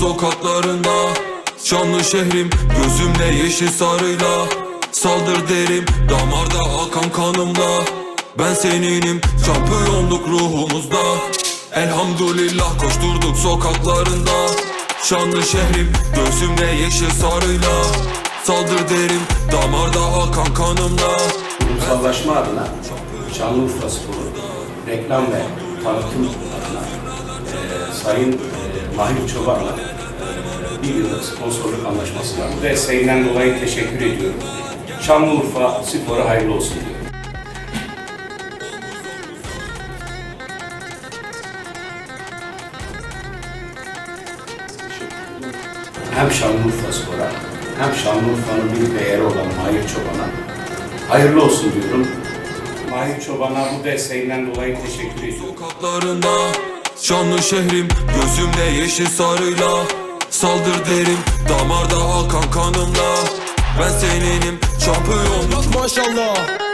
sokaklarında. Şanlı şehrim gözümle yeşil sarıyla. Saldır derim damarda akan kanımla. Ben seninim şampiyonluk ruhumuzda. Elhamdülillah koşturduk sokaklarında. Şanlı şehrim gözümle yeşil sarıyla. Saldır derim damarda akan kanımla. Kurumsallaşma adına Şanlıurfa Sporu reklam ve tanıtım adına e, Sayın Mahir Çoban'la bir yıllık sponsorluk anlaşması var. Desteğinden dolayı teşekkür ediyorum. Şanlıurfa Spor'a hayırlı olsun diyorum. Hem Şanlıurfa Spor'a hem Şanlıurfa'nın bir değeri olan Mahir Çoban'a hayırlı olsun diyorum. Mahir Çoban'a bu desteğinden dolayı teşekkür ediyorum. Şanlı şehrim gözümle yeşil sarıyla. Saldır derim damarda akan kanımla Ben seninim şampiyonluk Maşallah